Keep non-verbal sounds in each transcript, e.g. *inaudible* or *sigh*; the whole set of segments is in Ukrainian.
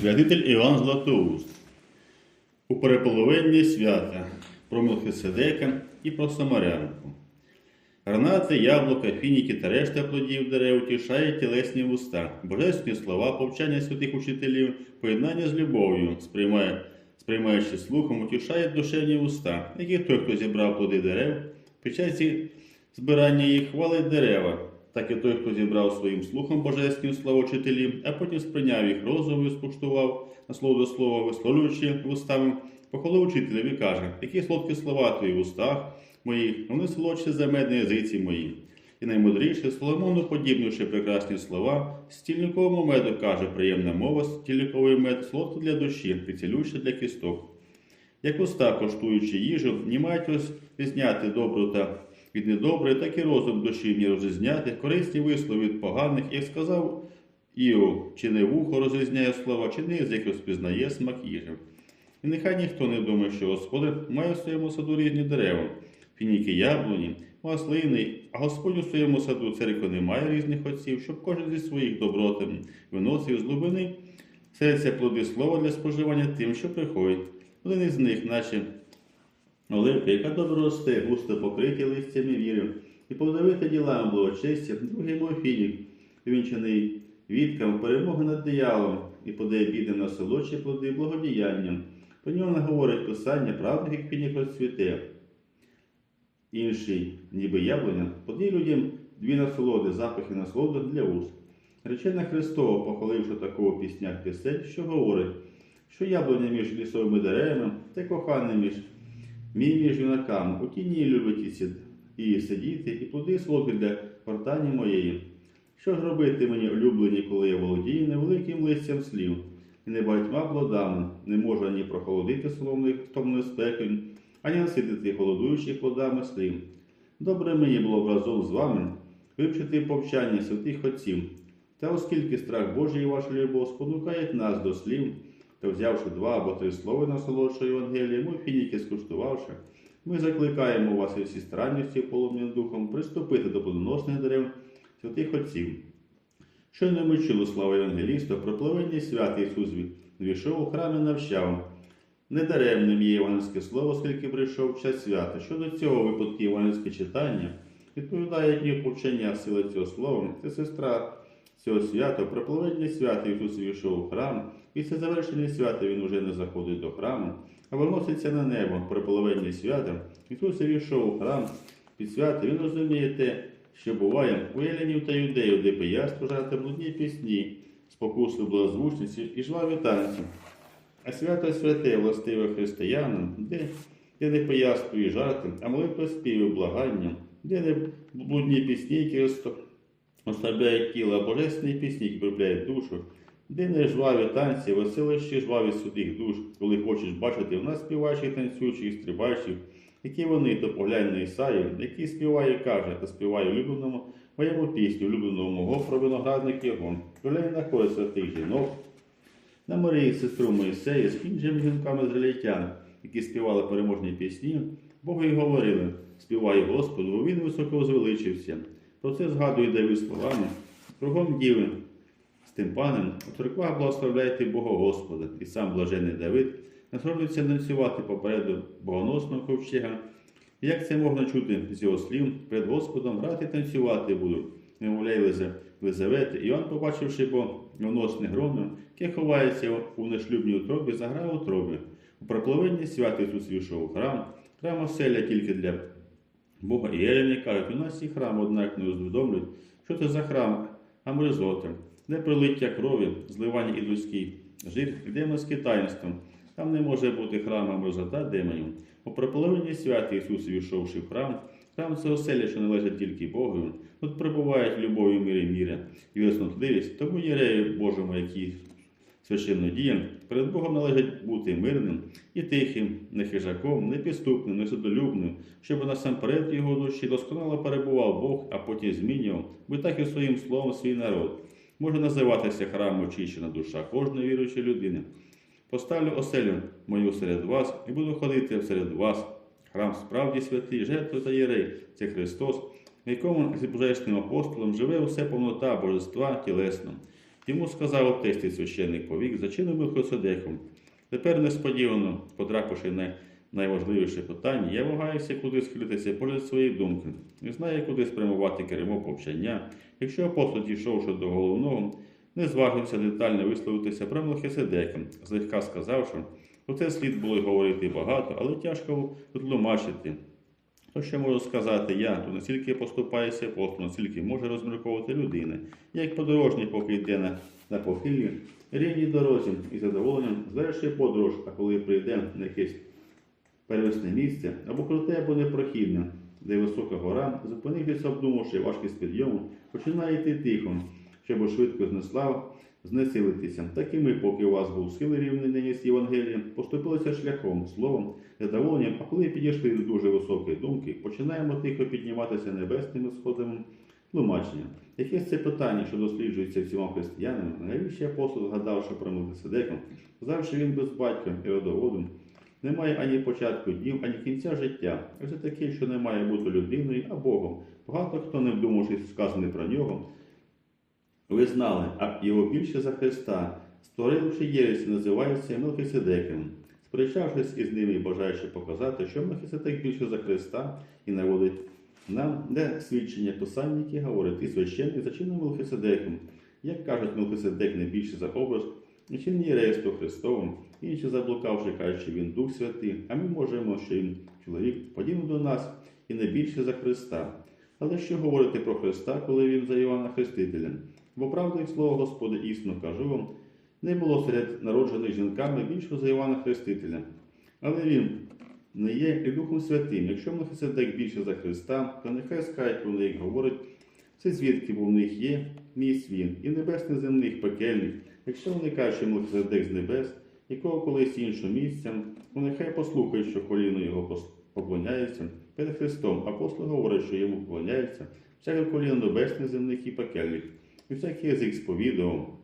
Святитель Іван Златоуст. У переполовинні свята про Мелхиседека і про Самарянку. Гранати, яблука, фініки та решта плодів дерев утішають тілесні вуста, божественні слова, повчання святих учителів, поєднання з любов'ю, сприймає, сприймаючи слухом, утішають душевні вуста, які той, хто зібрав плоди дерев, під час збирання їх хвалить дерева, так і той, хто зібрав своїм слухом слова учителів, а потім сприйняв їх розумом і скуштував на слово до слова, висловлюючи вустами, похвалив учителів і каже, які солодкі слова твої в устах моїх, вони солодші за мед язиці мої. І наймудріше, Соломону, подібнивши прекрасні слова, стільниковому меду каже, приємна мова, стільниковий мед, солодко для душі, прицілюща для кісток. Як уста, коштуючи їжу, не мають розрізняти добру та від недоброї, так і розум душі не розрізняти, корисні вислови від поганих, як сказав Іов, чи не вухо розрізняє слова, чи не язик розпізнає смак їжі. І нехай ніхто не думає, що Господь має в своєму саду різні дерева, фініки яблуні, маслини, а Господь у своєму саду церкви не має різних отців, щоб кожен зі своїх доброт виносив з глибини серця плоди слова для споживання тим, що приходить. Один із них, наче оливка, яка добре росте, густо покриті листями вірів, і подавити ділами благочестя, другий мой фінік, вінчений віткам перемоги над дияволом і подає бідним на солодші плоди благодіянням. Про нього не говорить писання, правда, як фінік розцвіте. Інший, ніби яблуня, подає людям дві насолоди, запахи насолоди для вуст. Речена Христова, похваливши такого піснях пісень, що говорить, що яблуня між лісовими деревами та кохане між мій між юнаками, у тіні любить і, сидіти, і плоди солодкі для портані моєї. Що ж робити мені улюблені, коли я володію невеликим листям слів, і не багатьма плодами, не можу ані прохолодити соломних втомлених спекою, ані наситити холодуючих плодами слів. Добре мені було б разом з вами вивчити повчання святих отців, та оскільки страх Божий і ваша любов спонукають нас до слів, та взявши два або три слова на солодшого Євангелія, ми фініки скуштувавши, ми закликаємо вас і всі странності полум'яним духом приступити до плодоносних дерев святих отців. Щойно ми чули славу Євангеліста, про пливення святий Ісус війшов у храм навчав. Недаремним є євангельське слово, оскільки прийшов час свята. Щодо цього випадку євангельське читання відповідає дню повчення сили цього слова, це сестра цього свята, про пливення свята Ісус війшов у храм. Після завершення свята Він уже не заходить до храму, а виноситься на небо при половині свята. Ісус війшов у храм під свято, Він розуміє те, що буває у Єленів та юдеїв, де пияцтво жати блудні пісні, спокусу благозвучниці і жваві танці. А свято святе властиве християнам, де, де не пияцтво і жарти, а молитва співу благання, де не блудні пісні, які ослабляють тіло, божественні пісні, які припляють душу, де жваві танці, веселищі жваві святих душ, коли хочеш бачити в нас співаючих, танцюючих, стрибаючих, які вони, то поглянь на Ісаю, який співає, каже, та співає улюбленому моєму пісню, улюбленого мого про виноградник його. Поглянь на коло святих жінок, на Марії, сестру Моїсея, з іншими жінками зрелітян, які співали переможні пісні, Богу й говорили, співай Господу, бо він високо возвеличився. Про це згадує Давид словами, кругом діви, з тим паном у церквах благословляйте Бога Господа, і сам блажений Давид насолоджується танцювати попереду богоносного ковчега. Як це можна чути з його слів, перед Господом грати танцювати будуть, немовляй Лизавети. Іоанн, побачивши богоносне громно, яке ховається у нешлюбній утробі, заграв у. У проплавенні святий Ісус війшов храм, храм оселя тільки для Бога. І Єлені кажуть, у нас і храм, однак не усвідомлюють, що це за храм, а мерзота, де пролиття крові, зливання і людський жир, і демонське таїнство. Там не може бути храм, а мерзота демонів. У прополовині святий Ісус, війшовши в храм, храм це оселя, що належить тільки Богу. Тут перебувають любов'ю мірі міра і виснотливість, тому єрею Божому, який священно діє, перед Богом належить бути мирним і тихим, не хижаком, не підступним, не судолюбним, щоб насамперед його душі досконало перебував Бог, а потім змінював, бо так і своїм словом свій народ. Може називатися храм очищена душа кожної віруючої людини. Поставлю оселю мою серед вас і буду ходити серед вас. Храм справді святий, жертва та єрей це Христос, в якому з божественним апостолом живе усе повнота божества тілесно. Йому сказав і священник повік, зачинив Мелхиседеком. Тепер несподівано, потрапивши на найважливіше питання, я вагаюся куди схилитися погляд своєї думки, не знаю, куди спрямувати кермо повчання, якщо апостол, дійшовши до головного, не зважився детально висловитися про Мелхиседека, злегка сказавши, про це слід було й говорити багато, але тяжко витлумачити. То, що можу сказати я, то настільки поступаюся апостол, настільки може розмірковувати людина, як подорожній, поки йде на, на похилі, рівній дорозі і задоволенням завершує подорож, а коли прийде на якесь первісне місце, або круте, або непрохідне, де висока гора, зупинившись, обдумавши важкість підйому, починає йти тихо, щоб швидко знесла знесилитися. Так і ми, поки у вас був сили рівний з Євангелієм, поступилися шляхом, словом, задоволенням, а коли підійшли до дуже високої думки, починаємо тихо підніматися небесними сходами тлумачення. Якесь це питання, що досліджується всіма християнами, навіщо апостол згадав, що про Мелхиседека, сказав, він без батька і родоводу, не має ані початку днів, ані кінця життя. Це таке, що не має бути людиною, а Богом. Багато хто, не вдумавшись сказане про нього, ви знали, а його більше за Христа, створивши єресі, називається Мелхиседеком. Сперечавшись із ними і бажаючи показати, що Мелхиседек більше за Христа і наводить нам де свідчення Писання, які говорить, і священник зачинив Мелхиседеком. Як кажуть, Мелхиседек не більше за образ, і чи не єрейство Христовим, інші заблукавши, кажуть, що він Дух Святий, а ми можемо, що він чоловік подібний до нас і не більше за Христа. Але що говорити про Христа, коли він за Івана Хрестителя? Бо правда і слово Господи істинно кажу вам, не було серед народжених жінками більшого за Івана Хрестителя. Але він не є і Духом Святим. Якщо Мелхиседек більше за Христа, то нехай скажуть вони, як говорить, це звідки бо в них є місць він, і небесних земних, пекельних. Якщо вони кажуть, що Мелхиседек з небес, якого колись іншого місця, то нехай послухають, що коліно його поклоняється перед Христом. Апостол говорить, що йому поклоняється всяке коліно небесних, земних і пекельних, і всякий язик сповідував.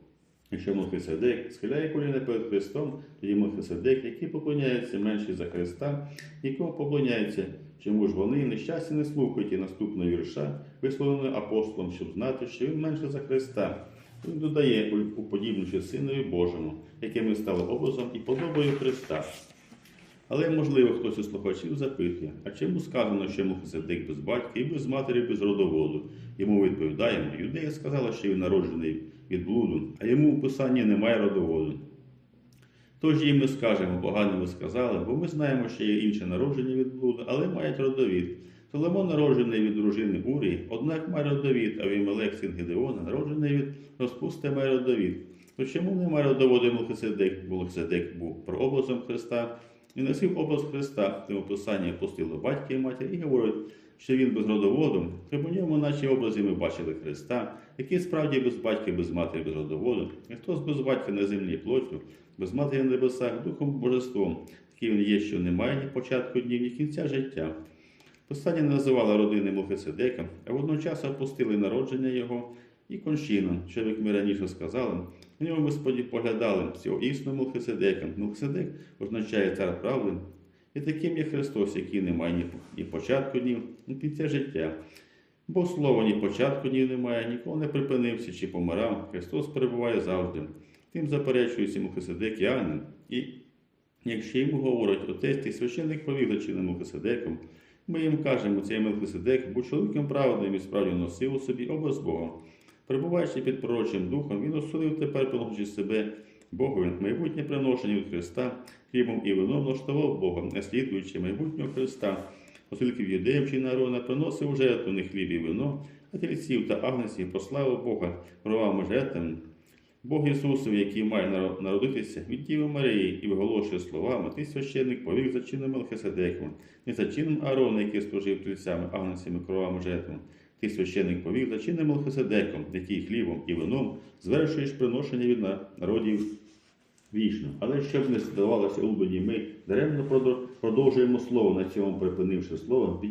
Якщо Мелхиседек схиляє коліна перед Христом, тоді Мелхиседек, який поклоняється менше за Христа, якого поклоняється, чому ж вони нещасті не слухають і наступного вірша, висловленого апостолом, щоб знати, що він менше за Христа. Він додає, уподібнивши Синові Божому, яким ми стали образом і подобою Христа. Але, можливо, хтось із слухачів запитує, а чому сказано, що Мелхиседек без батька і без матері без родоводу? Йому відповідаємо, юдея сказала, що він народжений від блуду, а йому у писанні немає родоводу. Тож їм ми скажемо, погано ви сказали, бо ми знаємо, що є інше народження від блуду, але мають родовід. Соломон народжений від дружини Урії, однак має родовід, а Вімелек, син Гедеона, народжений від розпусти має родовід. То чому немає родоводу Мелхиседек? Бо Мелхиседек був прообразом Христа і носив образ Христа, в тому писанні апостили батька і матір, і говорить, що він без родоводу, в ньому, наче образі, ми бачили Христа, який справді без батька, без матері, без родоводу, і хтось без батька на землі плоттю, без матері на небесах, духом божеством, такий він є, що немає ні початку днів, ні кінця життя. Писання називало родини Мелхиседека, а водночас опустили народження його і кончину, що, як ми раніше сказали, в ньому ми споді поглядали цього існого Мелхиседека. Мелхиседек означає цар правди, і таким є Христос, який не має ні, початку днів, ні кінця життя. Бо слова ні початку днів немає, ніколи не припинився чи помирав. Христос перебуває завжди. Тим заперечується Мелхиседек і. І якщо йому говорить отець, ти священник повів зачиненим Мелхиседеком, ми їм кажемо, цей Мелхиседек був чоловіком праведним і справді носив у собі образ Бога. Перебуваючи під пророчим духом, він осудив тепер, приносячи себе Богові майбутнє приношення від Христа, хлібом і вином влаштував Бога, наслідуючи майбутнього Христа, оскільки в юдеїв чи народа приносив у жертву не хліб і вино, а тільців та агнців прославив Бога кровами жертвами. Бог Ісусов, який має народитися від Діви Марії і виголошує словами, ти священник повік за чином Мелхиседеком, не за чином Аарона, який служив тельцями, агнцями, кровами жертвами. Ти священник повік за чином Мелхиседеком, який хлібом і вином звершуєш приношення від народів вічно. Але щоб не здавалося улюблені, ми даремно продовжуємо слово, на цьому припинивши слово,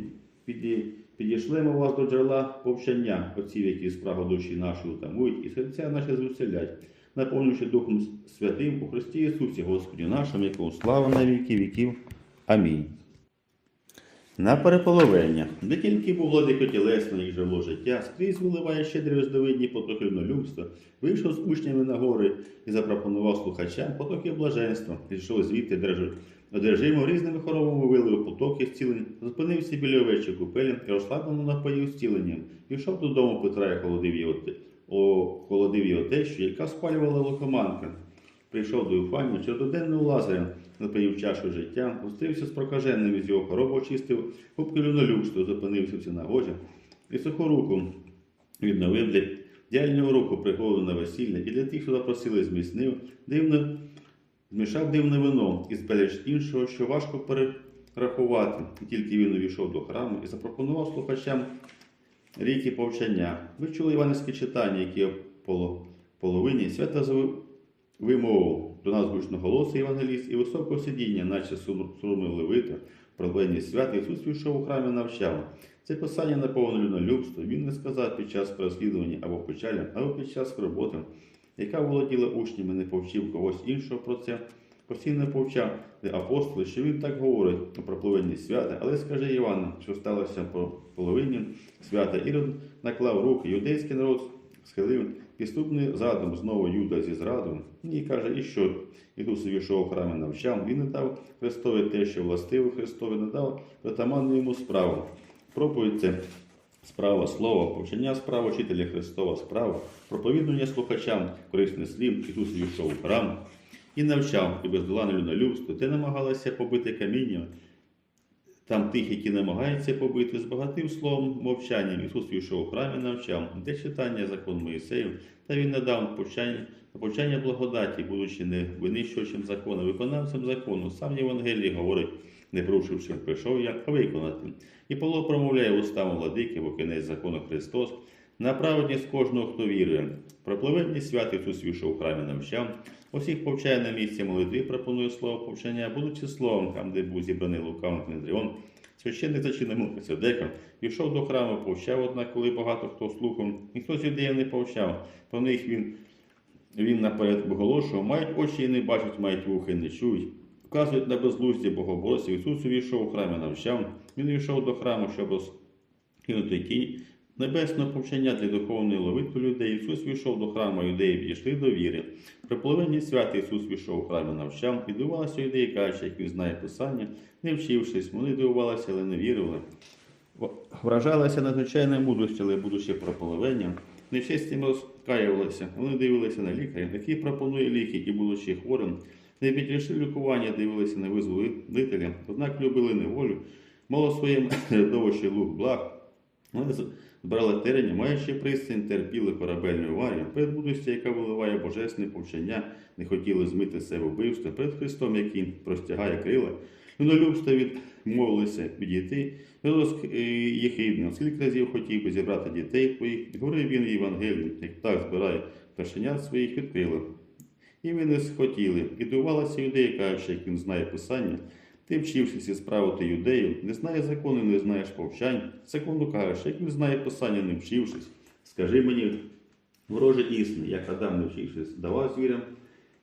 підійшлемо вас до джерела повчання, отців, які спрагу душі нашої утамують, і серця наші звеселять, наповнюючи Духом Святим у Христі Ісусі, Господі нашому, якому слава на віки віків. Амінь. На переполовення, де тільки був владико тілесно, їх жило життя, скрізь виливає щедрі роздовидні потоки людства, вийшов з учнями на гори і запропонував слухачам потоки блаженства, пішов звідти держу. Одержимо різними хоровими вилив потоки зцілень, зупинився біля овечої купелі і розслаблено напоїв зціленням. Пішов додому Петра і холодив його, о, холодив його тещу, яка спалювала локоманка. Прийшов до Іфанію, чотириденного Лазаря, напоїв чашу життя, зустрівся з прокаженним із його хворобу очистив, губки людолюбства, зупинився в синагозі і суху руку відновив для діяльного руку приходу на весілля і для тих, хто запросили зміцнив, дивно, змішав дивне вино із безліч іншого, що важко перерахувати. І тільки він увійшов до храму і запропонував слухачам ріки повчання. Ви чули іванівське читання, яке по половині свята вимову до нас гучно голоси Євангеліст і високого сидіння, наче суруми левита, проблемні свят, Ісус у храмі навчав. Це писання наповнене людолюбство. Він не сказав під час переслідування або печалі, або під час роботи, яка володіла учнями, не повчив когось іншого про це. Постійно повчав де апостоли, що він так говорить про пливенні свята, але скажи Івану, що сталося по половині свята. Ірод наклав руки, юдейський народ схилив підступний задум знову Юда зі зрадою. І каже, і що? Ісус увійшов у храмі навчав, він не дав Христові те, що властиво Христові, не дав притаманну йому справу. Проповідь справа слова, повчення справа вчителя Христова справа, проповідування слухачам, корисний слів, Ісус увійшов у храм і навчав, і бездоганне людолюбство, те намагалися побити камінням, там тих, які намагаються побити, збагатив словом мовчанням. Ісус війшов у храмі, навчав, де читання закон Моїсеїв, та він надав повчання, повчання благодаті, будучи не винищувачем закону, виконавцем закону. Сам Євангелій говорить, не порушивши, прийшов я, виконати. І Павло промовляє устами владики, бо кінець закону Христос, на праведність кожного, хто вірує. Про пливенні свят Ісус війшов у храмі навчав, усіх повчає на місці молитви, пропонує слово повчання, будучи словом, там, де був зібраний лукавник Недріон, священник зачинив Мелхиседека, пішов до храму, повчав, однак, коли багато хто слухав, ніхто з юдеїв не повчав. Про них він, він наперед оголошував, мають очі і не бачать, мають вухи і не чують. Вказують на безглуздя богоборців. Ісус увійшов у храмі навчав, він увійшов до храму, щоб розкинути тінь небесного повчання для духовної ловитви людей. Ісус війшов до храму, юдеї підійшли до віри. При половині свята Ісус війшов у храмі навчав, і дивувалися юдеї, кажучи, як він знає Писання, не вчившись, вони дивувалися, але не вірили. Вражалися надзвичайною мудростю, але будучи прополовенням, нечистим розкаювалися. Вони дивилися на лікаря, який пропонує ліки, і, будучи хворим, не підійшли лікування, дивилися на визволителя, однак любили неволю, мало своїм *clears throat* довощі лук благ. Вони збирали терені, маючи пристань, терпіли корабельну аварію, перед будущістю, яка виливає божественне повчання, не хотіли змити з себе вбивство, перед Христом, який простягає крила, людолюбство відмовилися відійти, їх рідно, скільки разів хотів би зібрати дітей твоїх, говорив він Євангелію, як так збирає першенят своїх відкрили. І ви не схотіли, і юдеї, кажучи, як він знає Писання, ти вчившися справити юдеїв, не знає закону, не знаєш повчань. Закону кажеш, як він знає Писання, не вчившись. Скажи мені, вороже істини, як Адам, не вчившись, давав звірям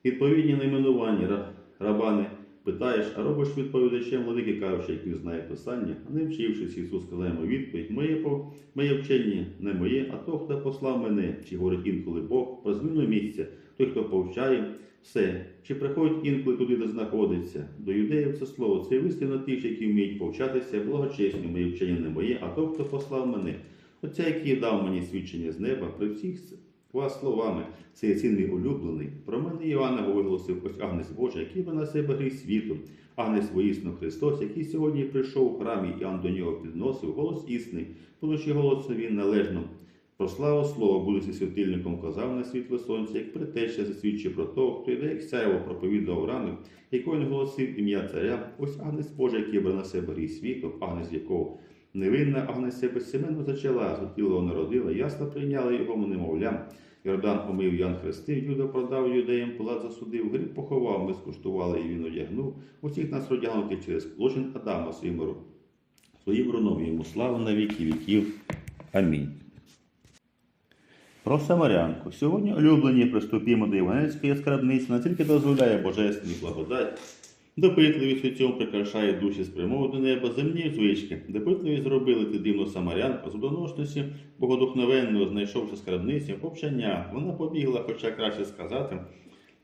відповідні найменування рабани. Питаєш, а робиш відповідачем владики, кажучи, як він знає Писання, а не вчившись, Ісус сказав йому відповідь, моє, по- моє вчення не моє, а то, хто послав мене, чи говорить інколи Бог, про зміну місця, той, хто повчає, все. Чи приходить інколи туди, де знаходиться? До юдеїв це слово, це вислів на тих, які вміють повчатися, благочесні, моє вчення не моє, а то, хто послав мене. Оця, який дав мені свідчення з неба, при всіх вас словами, це є син мій улюблений. Про мене Івана виголосив ось Агнець Божий, який би себе гріх світу. Агнець воїсно Христос, який сьогодні прийшов у храмі, Іоанн до нього підносив, голос істини, будучи голосом він належно. Про славу слова, будучи світильником, казав на світло сонця, як притеча засвідчив про того, хто йде, як сяєво проповідував ранок, якою не голосив ім'я царя. Ось Агнець Божий, який бере на себе гріх світу, Агнець якого невинна Агнеся безсеменно зачала, зутілого народила, ясно прийняла його немовлям. Йордан омив Ян хрестив, Юда продав юдеям, Пилат засудив, гріб поховав, ми скуштували, і він одягнув. Усіх нас одягнути через злочин Адама своїм, своїм руном йому слава на віки віків. Амінь. Про Самарянку. Сьогодні улюблені приступімо до Євангельської скарбниці, не тільки дозволяє божественну благодать, Допитливість у цьому прикрашає душі спрямову до неба земні звички. Допитливість зробили ти дивну самарянку з удоношності богодухновенного, знайшовши скарбниці, повчання. Вона побігла, хоча краще сказати.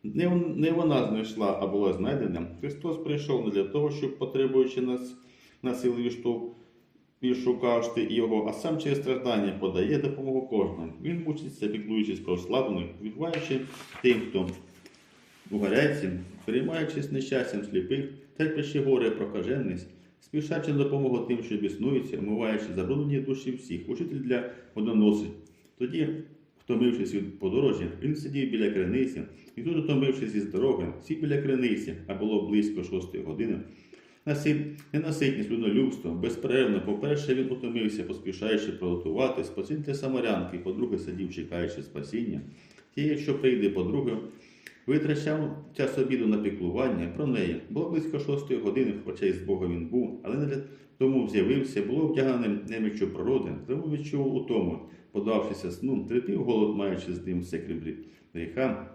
Не, вона знайшла, а була знайдена. Христос прийшов не для того, щоб, потребуючи нас на відштовх, відшукавши його, а сам через страждання подає допомогу кожному. Він мучиться, піклуючись про слаблених, відбуваючи тим, хто у гаряці, переймаючись нещастям сліпих, терпячи горе прокаженість, спішаючи допомогу тим, що біснуються, омиваючи забруднені душі всіх, учитель для водоносить. Тоді, втомившись від подорожі, він сидів біля криниці, і тут, утомившись із дороги, сів біля криниці, а було близько шостої години. Насит, ненаситність, людолюбство, безперервно, по-перше, він утомився, поспішаючи приготувати спасіння самарянки, по-друге, сидів, чекаючи спасіння. Тієї, що прийде, по-друге, витрачав час обіду на піклування про неї. Було близько шостої години, хоча й з Бога він був, але не для тому з'явився, було вдягненим неміччю природи, тому відчув утому, подавшися сну, терпів голод, маючи з ним все крім гріха.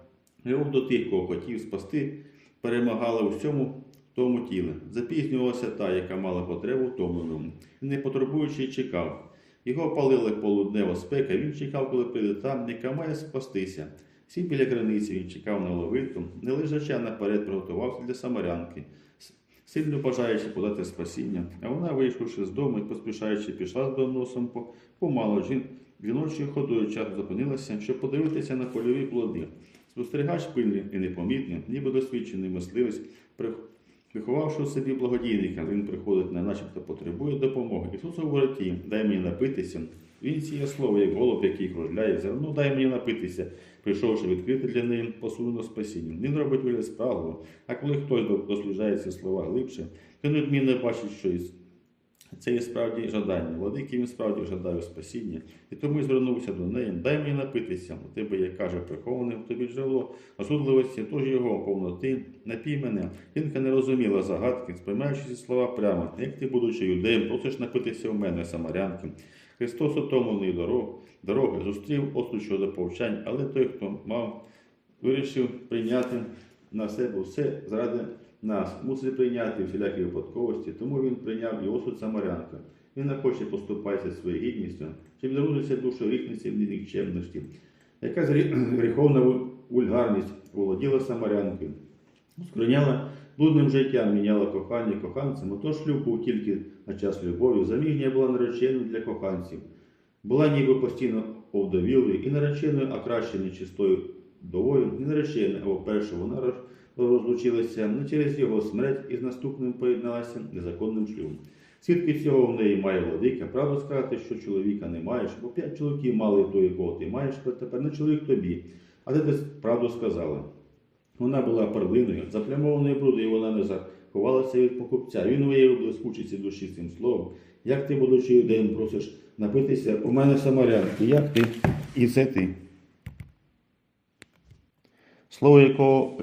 Любов до тих, кого хотів спасти, перемагала у всьому тому тілі. Запізнювалася та, яка мала потребу в тому. Не потребуючи, чекав. Його палила полуднева спека, він чекав, коли прийде там, яка має спастися. Сів біля криниці, він чекав на ловиту, не лежача наперед приготувався для самарянки, сильно бажаючи подати спасіння, а вона, вийшовши з дому і поспішаючи, пішла з доносом по, помало жін, жіночою ходою часу зупинилася, щоб подивитися на польові плоди. Спостерігач пильний і непомітний, ніби досвідчений мисливець, Виховавши у собі благодійника, він приходить на начебто потребує допомоги. Ісус говорить їм, дай мені напитися. Він сіє слово, як голуб, який кружляє, зерно, дай мені напитися, прийшовши відкрити для неї посуду спасіння. Він робить вигляд справу, а коли хтось досліджає слова глибше, то не бачить, що це є справді жадання. Владикий він справді жадає спасіння, і тому й звернувся до неї. Дай мені напитися. У тебе, як каже, приховане в тобі джерело, розсудливості, тож його повноти, напій мене. Жінка не розуміла загадки, сприймаючи ці слова прямо. Як ти, будучи юдеєм, просиш напитися у мене, самарянки. Христос утомлений дорог, дороги, зустрів осуд щодо повчань, але той, хто мав, вирішив прийняти на себе все заради нас, мусить прийняти всілякі випадковості, тому він прийняв і осуд самарянка. Він не хоче поступатися своєю гідністю, чи відродиться душу річниці в нікчемності. Якась грі- *clears throat* гріховна вульгарність володіла самарянкою, скроняла блудним життям, міняла кохання коханцям, отож шлюб був тільки на час любові, заміжня була нареченою для коханців. Була ніби постійно овдовілою і нареченою, а краще не чистою вдовою, і нареченою, а вперше вона роз- розлучилася не через його смерть і з наступним поєдналася незаконним шлюбом. Свідки цього в неї має владика. Правду сказати, що чоловіка не маєш, бо п'ять чоловіків мали той, якого ти маєш, а тепер не чоловік тобі. А ти правду сказала. Вона була перлиною, заплямованою бруду, і вона не заховалася від покупця. Він виявив блискучість душі цим словом. Як ти, будучи юдеєм, просиш напитися у мене самарянки, як ти? І це ти. Слово якого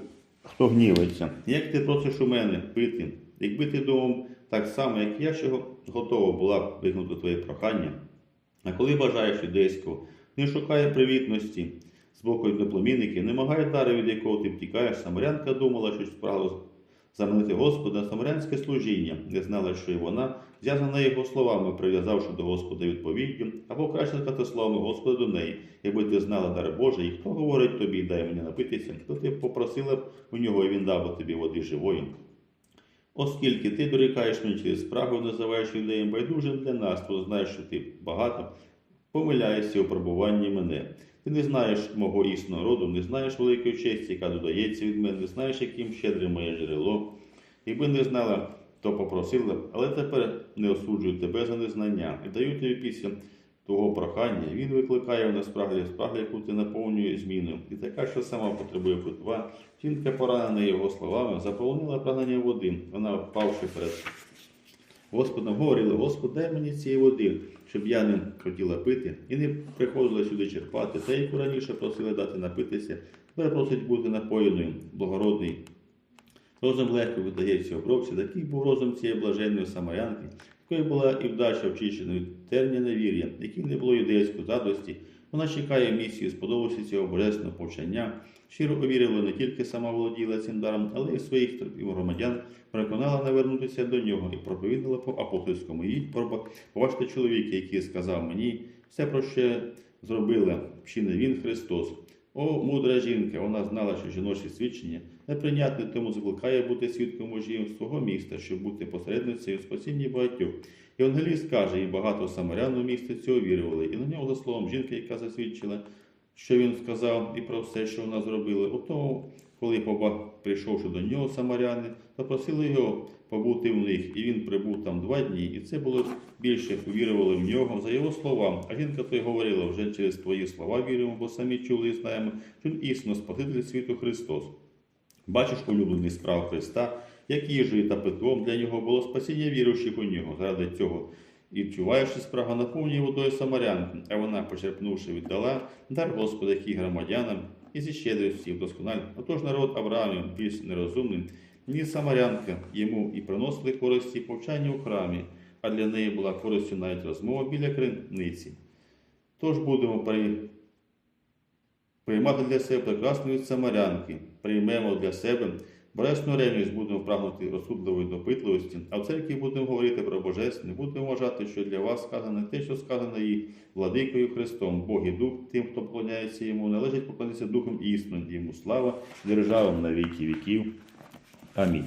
хто гнівається. Як ти просиш у мене пити? Якби ти думав так само, як я, що готова була вигнути твоє прохання. А коли бажаєш юдейського, не шукає привітності з боку одноплемінників, не магає дари, від якого ти втікаєш. Самарянка думала, що справилось замінити Господа самарянське служіння, не знала, що і вона, зв'язана його словами, прив'язавши до Господа відповіддю, або краще сказати словами Господа до неї, якби ти знала дар Божий, і хто говорить тобі, дай мені напитися, то ти попросила б у нього, і він дав би тобі води живої. Оскільки ти дорікаєш мені через спрагу, називаєш юдеєм байдужим для нас, то знаєш, що ти багато помиляєшся у пробуванні мене. Ти не знаєш мого існого роду, не знаєш великої честі, яка додається від мене, не знаєш, яким щедрим моє джерело. Якби не знала, то попросила, але тепер не осуджую тебе за незнання і даю тобі після твого прохання. Він викликає в нас спраглі, спраглі, яку ти наповнює зміною, і така, що сама потребує питва. Жінка, поранена його словами, заполонила прагнення води. Вона, впавши перед Господом, говорила, Господи, дай мені цієї води, щоб я не хотіла пити і не приходила сюди черпати, та яку раніше просили дати напитися, тепер просить бути напоєною, благородний. Розум легко видається обробці, такий був розум цієї блаженної самарянки, якої була і вдача очищена від терня невір'я, якій не було юдейської задості, Вона чекає місії, сподобався цього божественного повчання, щиро увірила не тільки сама володіла цим даром, але й своїх громадян. Переконала навернутися до нього і проповідала по апостольському їй про побачте чоловіка, який сказав мені все, про що зробила, чи не він Христос. О, мудра жінка, вона знала, що жіноче свідчення неприйнятне, тому закликає бути свідком мужів свого міста, щоб бути посередницею в спасінні багатьох. Євангеліст каже, і багато самарян у місті цього вірували, і на нього, за словом жінки, яка засвідчила, що він сказав, і про все, що вона зробила. У тому, коли поба, прийшовши до нього самаряни, запросили його побути в них, і він прибув там два дні, і це було більше повірували в нього за його словам. А жінка то й говорила, вже через твої слова віримо, бо самі чули і знаємо, що він істинно Спаситель світу Христос. Бачиш улюблений справ Христа, як їжею та питвом для нього було спасіння віруючих у нього. Заради цього і вчуваючи спрага наповнює водою самарянку, а вона, почерпнувши, віддала дар Господа який громадянам і зі щедрості вдоскональ. Отож народ Авраамів більш нерозумним, ні самарянка йому і приносили користі повчання у храмі, а для неї була користю навіть розмова біля криниці. Тож будемо при... приймати для себе прекрасну від самарянки, приймемо для себе Божественну ревність будемо прагнути розсудливої допитливості, а в церкві будемо говорити про божественне, будемо вважати, що для вас сказане те, що сказано їй владикою Христом, Бог і Дух, тим, хто поклоняється йому, належить поклонитися Духом істинним, йому слава, державам на віки віків. Амінь.